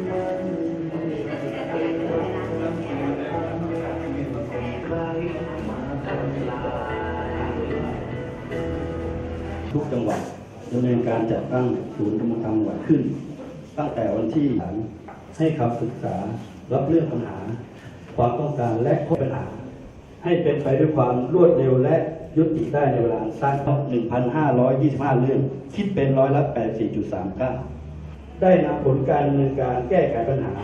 ทุกจังหวัดดำเนินการจัดตั้งศูนย์ธรรมธรรมหน่วยขึ้น ตั้งแต่วันที่หลังให้คำศึกษารับเรื่องปัญหา ความต้องการและข้อปัญหา ให้เป็นไปด้วยความรวดเร็วและยุติได้ในเวลาสั้น1,525 เรื่อง คิดเป็นร้อยละ 84.39 ได้นำผลการดำเนินการแก้ไขปัญหา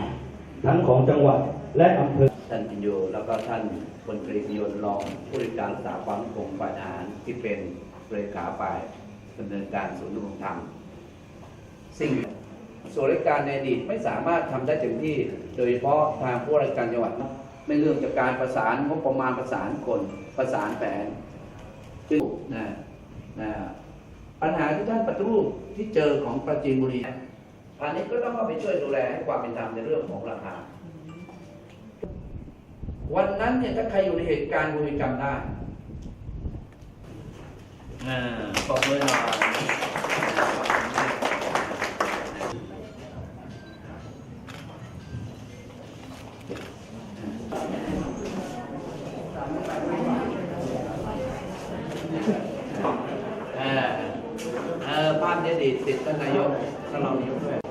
ทั้งของจังหวัดและอำเภอ ท่านพิญโยแล้วก็ท่านพลตรีพิยนรองผู้ริการรักษาความมั่นคงฝ่ายทหารที่เป็นเลขาฝ่ายดำเนินการศูนย์ดำรงธรรมสิ่งส่วนราชการในอดีตไม่สามารถทำได้เต็มที่ โดยเฉพาะทางผู้ราชการจังหวัดไม่เรื่องจากการประสานงบประมาณประสานคนประสานแผนซึ่งนะนะปัญหาที่ท่านปฏิรูปที่เจอของประจีนบุรี อันนี้ก็ต้องเข้าไปช่วยดูแลให้ความเป็นธรรมในเรื่องของราคา วันนั้นเนี่ยถ้าใครอยู่ในเหตุการณ์คุณจะจำได้อ่าขอบคุณหน่อยเออเออภาพนี้ดีติดท่านนายกท่านรองนายกด้วย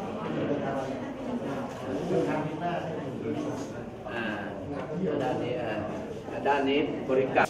ด้านนี้อ่าด้านนี้บริการ